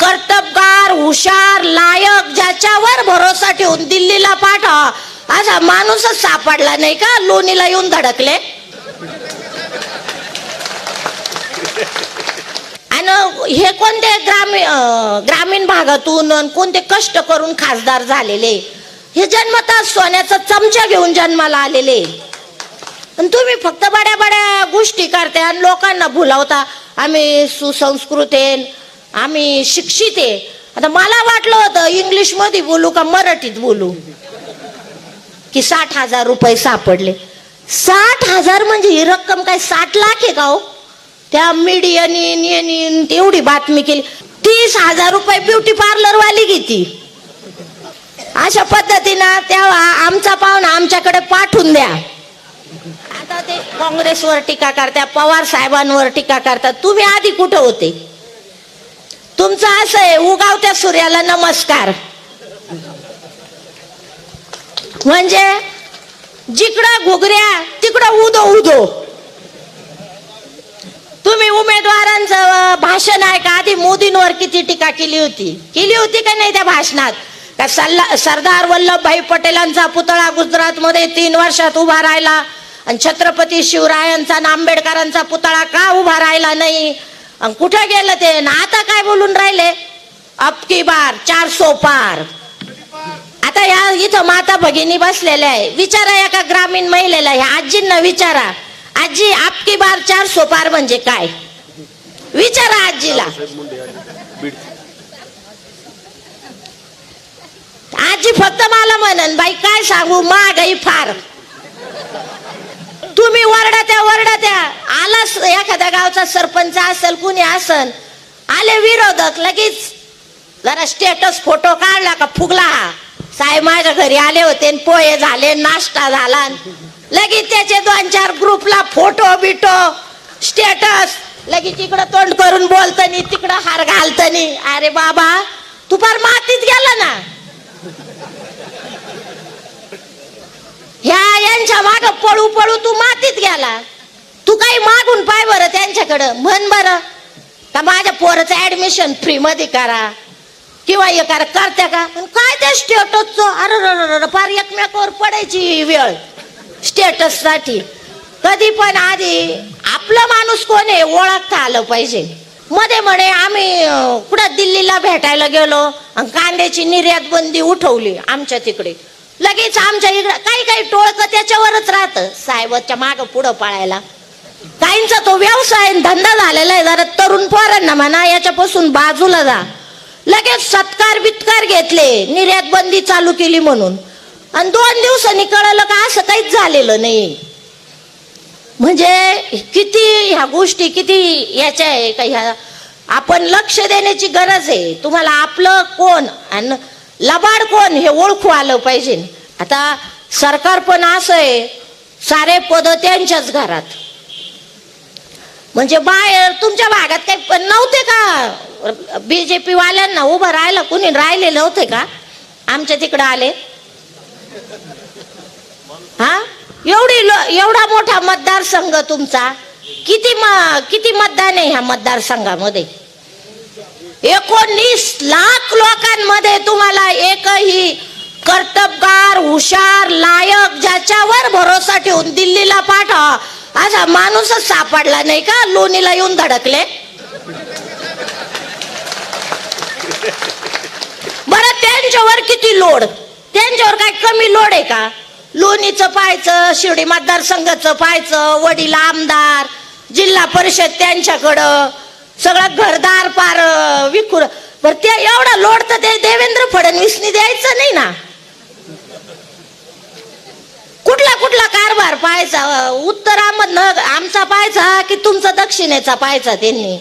कर्तबगार हुशार लायक ज्याच्यावर भरोसा ठेवून दिल्लीला पाठवा. असा माणूसच सापडला नाही का? लोणीला येऊन धडकले. आणि हे कोणते ग्रामीण ग्रामीण भागातून कोणते कष्ट करून खासदार झालेले? हे जन्मतात सोन्याचा चमचा घेऊन जन्माला आलेले. आणि तुम्ही फक्त बड्या बड्या गोष्टी करते आणि लोकांना भुलावता. आम्ही सुसंस्कृत आहे आम्ही शिक्षित आहे. आता मला वाटलं होतं इंग्लिशमध्ये बोलू का मराठीत बोलू? की साठ हजार रुपये सापडले. साठ हजार म्हणजे ही रक्कम काय साठ लाख आहे का हो? त्या मीडियाने एवढी बातमी केली. तीस हजार रुपये ब्युटी पार्लर वाली घेती. अशा पद्धतीनं तेव्हा आमचा पाहुणा आमच्याकडे पाठवून द्या. आता ते काँग्रेसवर टीका करतात पवार साहेबांवर टीका करतात. तुम्ही आधी कुठं होते? तुमचं असं आहे उगावत्या सूर्याला नमस्कार. म्हणजे जिकडं घुगऱ्या तिकडं उदो उदो. तुम्ही उमेदवारांचं भाषण आहे का आधी मोदींवर किती टीका केली होती? केली होती का नाही त्या भाषणात? का सल्ला सरदार वल्लभभाई पटेलांचा पुतळा गुजरात मध्ये तीन वर्षात उभा राहिला आणि छत्रपती शिवरायांचा आणि आंबेडकरांचा पुतळा का उभा राहिला नाही? आणि कुठे गेलं ते? आणि आता काय बोलून राहिले? अबकी बार चार सो पार. आता या इथं माता भगिनी बसलेल्या आहे. विचारा एका ग्रामीण महिलेला ह्या आजींना विचारा. आजी आपकी बार चार सो पार म्हणजे काय? विचारा आजीला. आजी फक्त मला म्हणन बाई काय सांगू? महागाई फार. तुम्ही वरडा त्या वरडा त्या आलाच एखाद्या गावचा सरपंच असेल कुणी असल आले विरोधक लगेच जरा स्टेटस फोटो काढला का फुगला हा. साहेब माझ्या घरी आले होते पोहे झाले नाश्ता झाला लगेच त्याचे दोन चार ग्रुपला फोटो बिटो स्टेटस लगेच इकडं तोंड करून बोलतनी तिकडं हार घालतनी. अरे बाबा तू फार मातीत गेला ना. ह्या यांच्या माग पळू पळू तू मातीत गेला. तू काही मागून पाय बरं त्यांच्याकडं. म्हण बरं. का माझ्या पोराचं ऍडमिशन फ्री मध्ये करा. किंवा हे करा करत्या का? पण काय त्या स्टेटसचं अरे फार एकमेकावर पडायची वेळ. स्टेटससाठी. कधी पण आधी आपला माणूस कोण आहे ओळखता आलं पाहिजे. मध्ये म्हणे आम्ही कुठं दिल्लीला भेटायला गेलो आणि कांद्याची निर्यात बंदी उठवली आमच्या तिकडे. लगेच आमच्या इकडं काही काही टोळक त्याच्यावरच राहतं. साहेबाच्या माग पुढं पळायला. काहींचा तो व्यवसाय धंदा झालेला आहे. जरा तरुण पोरांना म्हणा याच्यापासून बाजूला जा. लगेच सत्कार बित्कार घेतले. निर्यात बंदी चालू केली म्हणून. आणि दोन दिवसांनी कळलं का असं काहीच झालेलं नाही. म्हणजे किती ह्या गोष्टी किती याच्या आहे का ह्या? आपण लक्ष देण्याची गरज आहे. तुम्हाला आपलं कोण आणि लबाड कोण हे ओळखू आलं पाहिजे. आता सरकार पण असं आहे सारे पद त्यांच्याच घरात. म्हणजे बाहेर तुमच्या भागात काही पण नव्हते का? बीजेपी वाल्यांना उभं राहायला कुणी राहिलेले नव्हते का? आमच्या तिकडं आले. हा? एवढी लो- एवढा मोठा मतदारसंघ तुमचा. किती म- किती मतदान आहे ह्या मतदारसंघामध्ये? एकोणीस लाख लोकांमध्ये तुम्हाला एकही कर्तबगार हुशार लायक ज्याच्यावर भरोसा ठेवून दिल्लीला पाठवा असा माणूसच सापडला नाही का? लोणीला येऊन धडकले. बरं त्यांच्यावर किती लोड? त्यांच्यावर काय कमी लोड आहे का? लोणीचं पाहायचं शिर्डी मतदारसंघाचं पाहायचं वडील आमदार जिल्हा परिषद त्यांच्याकडं सगळं घरदार पार अं, विखुर. बरं ते एवढा लोड तर ते देवेंद्र फडणवीसनी द्यायचं नाही ना? कुठला कुठला कारभार पाहायचा? उत्तरामधनं उत्तर आमचा पाहायचा की तुमचा दक्षिणेचा पाहायचा त्यांनी?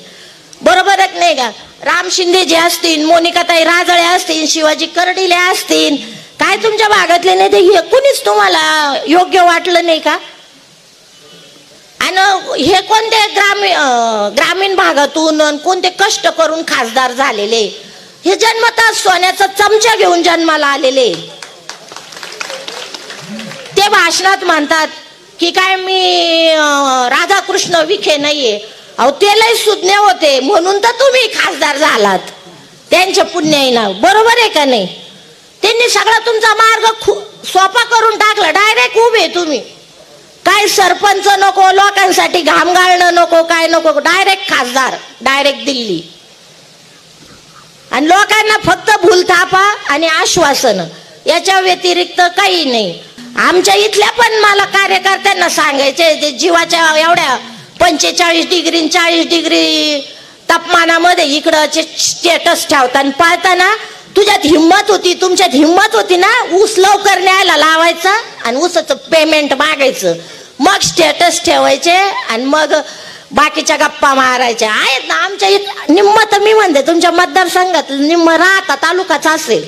बरोबर एक नाही का? राम शिंदे जे असतील मोनिकाताई राजळे असतील शिवाजी कर्डिले असतील काय तुमच्या भागातले नाही ते हे कुणीच तुम्हाला योग्य वाटलं नाही का? आणि हे कोणते ग्रामीण ग्रामीण भागातून कोणते कष्ट करून खासदार झालेले? हे जन्मतात सोन्याचा चमचा घेऊन जन्माला आलेले. ते भाषणात म्हणतात की काय मी राधाकृष्ण विखे नाहीये. अहो ते लय सुज्ञ होते. म्हणून तर तुम्ही खासदार झालात. त्यांच्या पुण्याईना बरोबर आहे का नाही? त्यांनी सगळा तुमचा मार्ग खूप सोपा करून टाकला. डायरेक्ट उभे तुम्ही. काय सरपंच नको लोकांसाठी घाम गाळणं नको काय नको डायरेक्ट खासदार डायरेक्ट दिल्ली. आणि लोकांना फक्त भूलथापा आणि आश्वासन याच्या व्यतिरिक्त काही नाही. आमच्या इथल्या पण मला कार्यकर्त्यांना सांगायचे ते जीवाच्या एवढ्या पंचेचाळीस डिग्री चाळीस डिग्री तापमानामध्ये इकडं स्टेटस ठेवताना पाळताना तुझ्यात हिंमत होती तुमच्यात हिंमत होती ना? ऊस लवकर न्यायला लावायचा आणि ऊसाचं पेमेंट मागायचं. मग स्टेटस ठेवायचे आणि मग बाकीच्या गप्पा मारायच्या. आहेत ना आमच्या इथं निम्म तर मी म्हणते तुमच्या मतदारसंघात निम्म राहता तालुकाच असेल.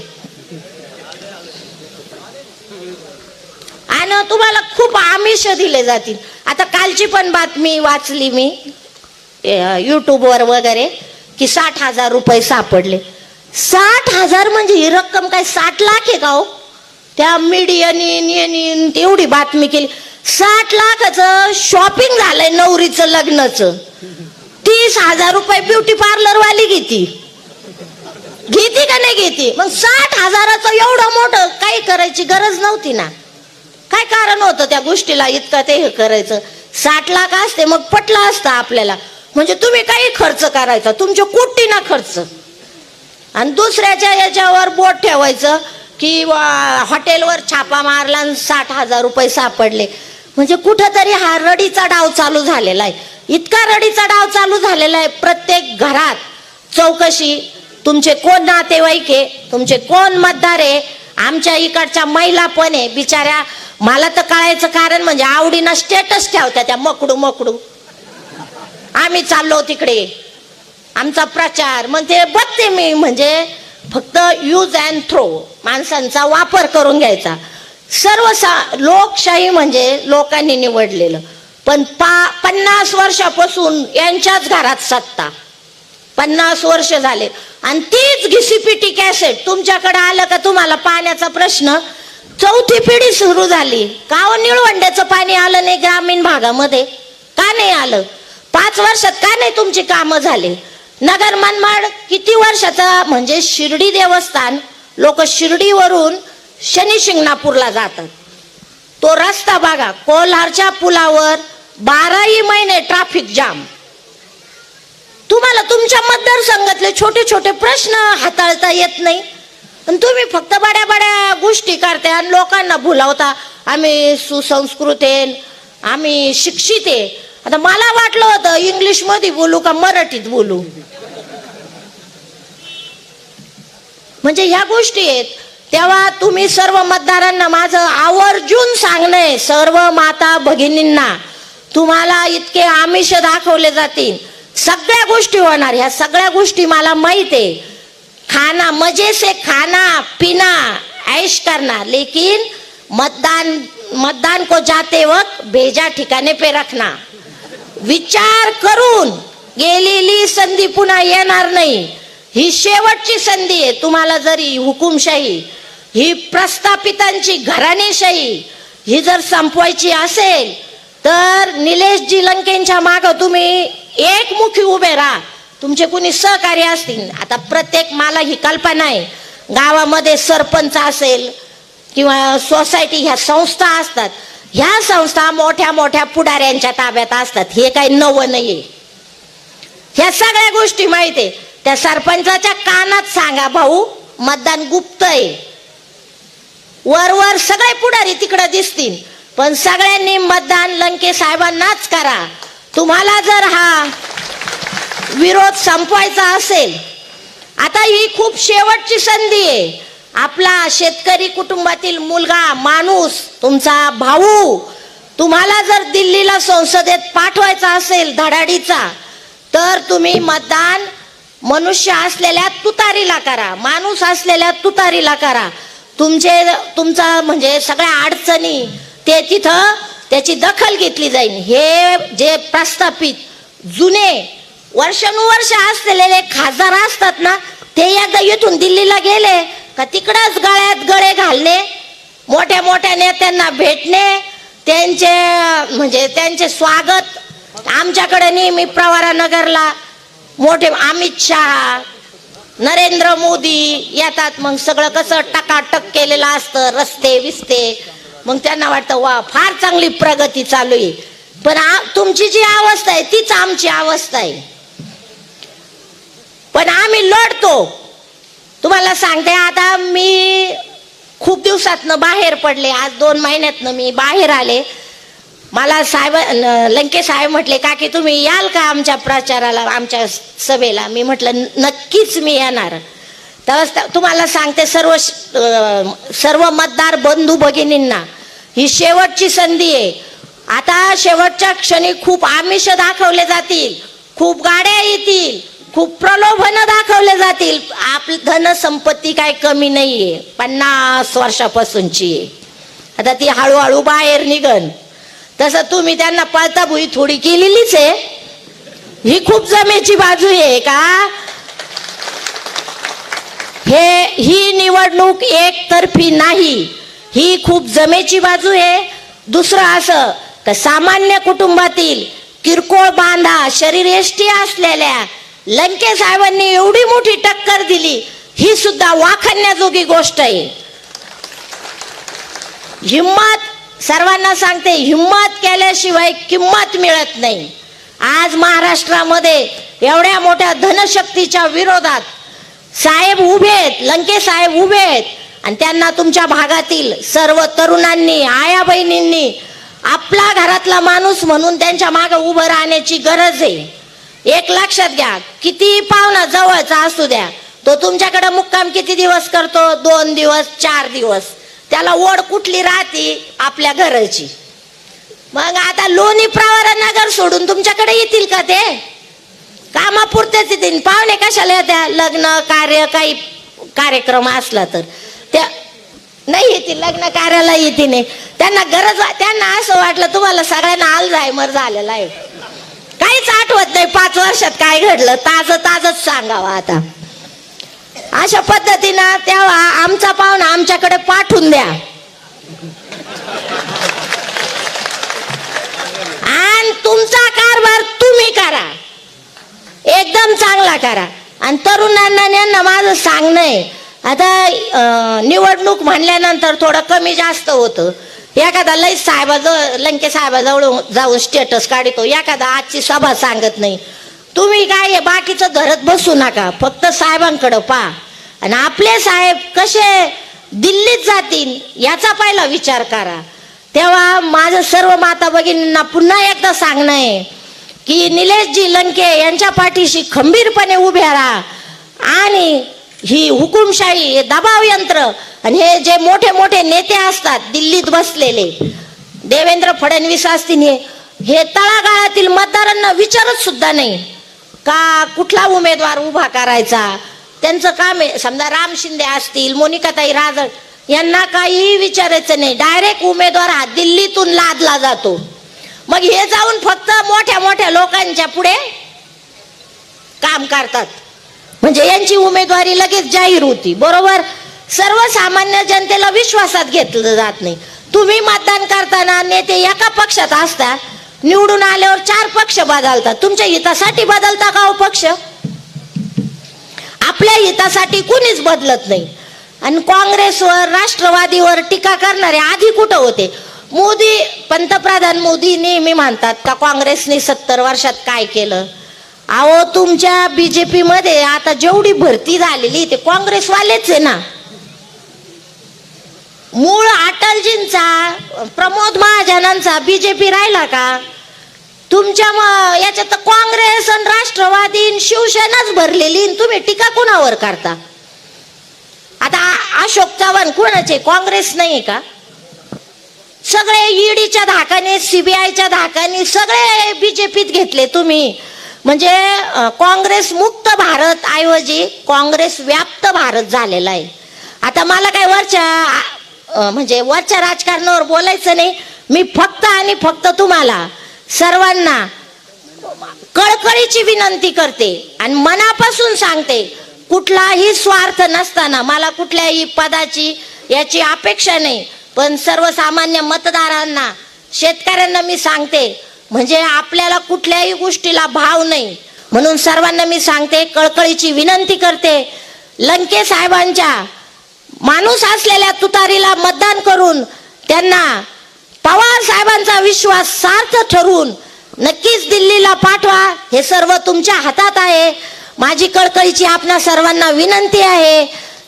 आणि तुम्हाला खूप आमिष दिले जातील. आता कालची पण बातमी वाचली मी युट्यूबवर वगैरे की साठ हजार रुपये सापडले. साठ हजार म्हणजे ही रक्कम काय साठ लाख आहे का हो? त्या मीडियानी तेवढी बातमी केली. साठ लाखाचं शॉपिंग झालंय नवरीचं लग्नाचं. तीस हजार रुपये ब्युटी पार्लर वाली घेती. घेती का नाही घेती? मग साठ हजाराचं एवढं मोठं काही करायची गरज नव्हती ना. काय कारण होतं त्या गोष्टीला इतकं ते हे करायचं? साठ लाख असते मग पटलं असतं आपल्याला. म्हणजे तुम्ही काही खर्च करायचा तुमच्या कुट्टी ना खर्च. आणि दुसऱ्याच्या याच्यावर बोट ठेवायचं की वा- हॉटेलवर छापा मारला आणि साठ हजार रुपये सापडले. म्हणजे कुठंतरी हा रडीचा डाव चालू झालेला आहे. इतका रडीचा डाव चालू झालेला आहे प्रत्येक घरात. चौकशी तुमचे कोण नातेवाईक आहे तुमचे कोण मतदार आहे आमच्या इकडच्या महिला पण आहे. बिचाऱ्या मला तर कळायचं कारण म्हणजे आवडीनं स्टेटस ठेवत्या त्या मकडू मकडू आम्ही चाललो तिकडे. आमचा प्रचार म्हणजे बघते मी म्हणजे फक्त यूज अँड थ्रो माणसांचा वापर करून घ्यायचा. सर्व सा लोकशाही म्हणजे लोकांनी निवडलेलं. पण पा पन्नास वर्षापासून यांच्याच घरात सत्ता. पन्नास वर्ष झाले. आणि तीच घिसीपिटी कॅसेट तुमच्याकडे आलं का तुम्हाला पाण्याचा प्रश्न? चौथी पिढी सुरू झाली. का हो निळवंड्याचं पाणी आलं नाही ग्रामीण भागामध्ये? का नाही आलं? पाच वर्षात का नाही तुमची कामं झाली? नगर मनमाड किती वर्षाचा म्हणजे शिर्डी देवस्थान लोक शिर्डीवरून शनी शिंगणापूरला जातात. तो रस्ता बघा कोल्हारच्या पुलावर बाराही महिने ट्रॅफिक जाम तुम्हाला तुमच्या मतदारसंघातले छोटे छोटे प्रश्न हाताळता येत नाही. आणि तुम्ही फक्त बड्या बड्या गोष्टी करता आणि लोकांना भुलावता. आम्ही सुसंस्कृत आहे आम्ही शिक्षित आहे. आता मला वाटलं होतं इंग्लिशमध्ये बोलू का मराठीत बोलू? म्हणजे ह्या गोष्टी आहेत. तेव्हा तुम्ही सर्व मतदारांना माझं आवर्जून सांगणं सर्व माता भगिनींना तुम्हाला इतके आमिष दाखवले जातील. सगळ्या गोष्टी होणार ह्या सगळ्या गोष्टी मला माहीत आहे. खाना मजे से खाना पिना ऐश करना. लेकिन मतदान मतदान को जाते वक्त भेजा ठिकाणे पे रखना. विचार करून गेलेली संधी पुन्हा येणार नाही. ही शेवटची संधी आहे. तुम्हाला जरी हुकुमशाही ही प्रस्थापितांची घराणेशाही ही जर संपवायची असेल तर निलेशजी लंकेंच्या माग तुम्ही एकमुखी उभे राहा. तुमचे कुणी सहकार्य असतील? आता प्रत्येक मला ही कल्पना आहे. गावामध्ये सरपंच असेल किंवा सोसायटी ह्या संस्था असतात. ह्या संस्था मोठ्या मोठ्या पुढाऱ्यांच्या ताब्यात असतात. हे काही नवं नाहीये. ह्या सगळ्या गोष्टी माहिती आहे त्या सरपंचाच्या कानात सांगा भाऊ मतदान गुप्त आहे. वर वर सगळे पुढारी तिकडे दिसतील. पण सगळ्यांनी मतदान लंके साहेबांनाच करा. तुम्हाला जर हा विरोध संपवायचा असेल आता ही खूप शेवटची संधी आहे. आपला शेतकरी कुटुंबातील मुलगा माणूस तुमचा भाऊ तुम्हाला जर दिल्लीला संसदेत पाठवायचा असेल धडाडीचा तर तुम्ही मतदान मनुष्य असलेल्या तुतारीला करा माणूस असलेल्या तुतारीला करा. तुमचे तुमचा म्हणजे सगळ्या अडचणी ते तिथं त्याची दखल घेतली जाईल. हे जे प्रस्थापित जुने वर्षानुवर्ष असलेले खासदार असतात ना ते एकदा इथून दिल्लीला गेले का तिकडंच गळ्यात गळे घालणे? मोठ्या मोठ्या नेत्यांना भेटणे त्यांचे म्हणजे त्यांचे स्वागत. आमच्याकडे नेहमी प्रवारा नगरला. मोठे अमित शहा नरेंद्र मोदी येतात. मग सगळं कसं टकाटक केलेलं असतं रस्ते विस्ते मग त्यांना वाटतं वा फार चांगली प्रगती चालू आहे. पण आ- तुमची जी अवस्था आहे तीच आमची अवस्था आहे. पण आम्ही लढतो. तुम्हाला सांगते आता मी खूप दिवसातनं बाहेर पडले. आज दोन महिन्यातनं मी बाहेर आले. मला साहेब लंके साहेब म्हटले का की तुम्ही याल का आमच्या प्रचाराला आमच्या सभेला? मी म्हटलं नक्कीच मी येणार. तर तुम्हाला सांगते सर्व श- सर्व मतदार बंधू भगिनींना ही शेवटची संधी आहे. आता शेवटच्या क्षणी खूप आमिष दाखवले जातील. खूप गाड्या येतील. खूप प्रलोभन दाखवले जातील. आपली धनसंपत्ती काय कमी नाहीये. पन्नास वर्षापासूनची आहे. आता ती हळूहळू बाहेर निघन. तसं तुम्ही त्यांना पळताभुई थोडी केलेलीच आहे. ही खूप जमेची बाजू आहे का? हे ही निवडणूक एकतर्फी नाही. ही खूप जमेची बाजू आहे. दुसरं असं का सामान्य कुटुंबातील किरकोळ बांधा शरीर एष्टी असलेल्या लंके साहेबांनी एवढी मोठी टक्कर दिली ही सुद्धा वाखाणण्याजोगी गोष्ट आहे. हिम्मत सर्वांना सांगते हिम्मत केल्याशिवाय किंमत मिळत नाही. आज महाराष्ट्रामध्ये एवढ्या मोठ्या धनशक्तीच्या विरोधात साहेब उभे आहेत लंके साहेब उभे आहेत आणि त्यांना तुमच्या भागातील सर्व तरुणांनी आया बहिणींनी आपला घरातला माणूस म्हणून त्यांच्या मागे उभं राहण्याची गरज आहे. एक लक्षात घ्या किती पाहुणा जवळचा असू द्या तो तुमच्याकडे मुक्काम किती दिवस करतो? दोन दिवस चार दिवस. त्याला ओढ कुठली राहते? आपल्या घराची. मग आता लोणी प्रवारा नगर सोडून तुमच्याकडे येतील का ते? कामापुरतेच येतील. पाहुणे कशाला येत्या? लग्न कार्य काही कार्यक्रम असला तर. त्या नाही येतील लग्न कार्याला येतील. नाही त्यांना गरज त्यांना असं वाटलं तुम्हाला सगळ्यांना आलझायमर झालेला आहे. काहीच आठवत नाही पाच वर्षात काय घडलं ताज ताजच सांगावं आता. अशा पद्धतीनं तेव्हा आमचा पाहुणा आमच्याकडे पाठवून द्या. आणि तुमचा कारभार तुम्ही करा. एकदम चांगला करा. आणि तरुणांना यांना माझं सांगणं आहे. आता निवडणूक म्हणल्यानंतर थोडं कमी जास्त होतं. एखादा लई साहेबाजवळ लंके साहेबाजवळ जाऊन स्टेटस काढतो एखादा आजची सभा सांगत नाही. तुम्ही काय आहे, बाकीचं धरत बसू नका फक्त साहेबांकडं पा आणि आपले साहेब कसे दिल्लीत जातील याचा पहिला विचार करा. तेव्हा माझं सर्व माता भगिनींना पुन्हा एकदा सांगणं आहे की निलेशजी लंके यांच्या पाठीशी खंबीरपणे उभे राहा. आणि ही हुकुमशाही हे दबाव यंत्र आणि हे जे मोठे मोठे नेते असतात दिल्लीत बसलेले देवेंद्र फडणवीस असतील हे हे तळागाळातील मतदारांना विचारत सुद्धा नाही. का कुठला उमेदवार उभा करायचा? त्यांचं काम आहे. समजा राम शिंदे असतील मोनिकाताई राजळ यांना काहीही विचारायचं नाही. डायरेक्ट उमेदवार हा दिल्लीतून लादला जातो. मग हे जाऊन फक्त मोठ्या मोठ्या लोकांच्या पुढे काम करतात. म्हणजे यांची उमेदवारी लगेच जाहीर होती. बरोबर? सर्वसामान्य जनतेला विश्वासात घेतलं जात नाही. तुम्ही मतदान करताना नेते एका पक्षात असता निवडून आल्यावर चार पक्ष बदलतात. तुमच्या हितासाठी बदलता का हो पक्ष? आपल्या हितासाठी कुणीच बदलत नाही. आणि काँग्रेसवर राष्ट्रवादीवर टीका करणारे आधी कुठं होते? मोदी पंतप्रधान मोदी नेहमी म्हणतात का काँग्रेसने सत्तर वर्षात काय केलं? अहो तुमच्या बीजेपी मध्ये आता जेवढी भरती झालेली ते काँग्रेसवालेच आहे ना. मूळ अटलजींचा प्रमोद महाजनांचा बीजेपी राहिला का? तुमच्या याच्यात तर काँग्रेस आणि राष्ट्रवादी शिवसेनाच भरलेली तुम्ही टीका कुणावर करता? आता अशोक चव्हाण कोणाचे? काँग्रेस नाही का? सगळे ईडीच्या धाकाने सीबीआयच्या धाकाने सगळे बीजेपीत घेतले तुम्ही. म्हणजे काँग्रेस मुक्त भारत ऐवजी काँग्रेस व्याप्त भारत झालेला आहे. आता मला काय वरच्या म्हणजे वरच्या राजकारणावर बोलायचं नाही मी फक्त आणि फक्त तुम्हाला सर्वांना कळकळीची विनंती करते आणि मनापासून सांगते कुठलाही स्वार्थ नसताना मला कुठल्याही पदाची याची अपेक्षा नाही पण सर्वसामान्य मतदारांना शेतकऱ्यांना मी सांगते म्हणजे आपल्याला कुठल्याही गोष्टीला भाव नाही. म्हणून सर्वांना मी सांगते कळकळीची विनंती करते लंके साहेबांच्या माणूस असलेल्या तुतारीला मतदान करून त्यांना पवार साहेबांचा विश्वास सार्थ ठरवून नक्कीच दिल्लीला पाठवा हे सर्व तुमच्या हातात आहे. माझी कळकळीची आपणा सर्वांना विनंती आहे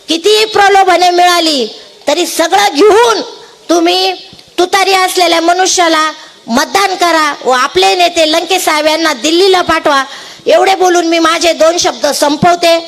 कितीही प्रलोभने मिळाली तरी सगळं घेऊन तुम्ही तुतारी असलेल्या मनुष्याला मतदान करा व आपले नेते लंकेसाहेब यांना दिल्लीला पाठवा. एवढे बोलून मी माझे दोन शब्द संपवते.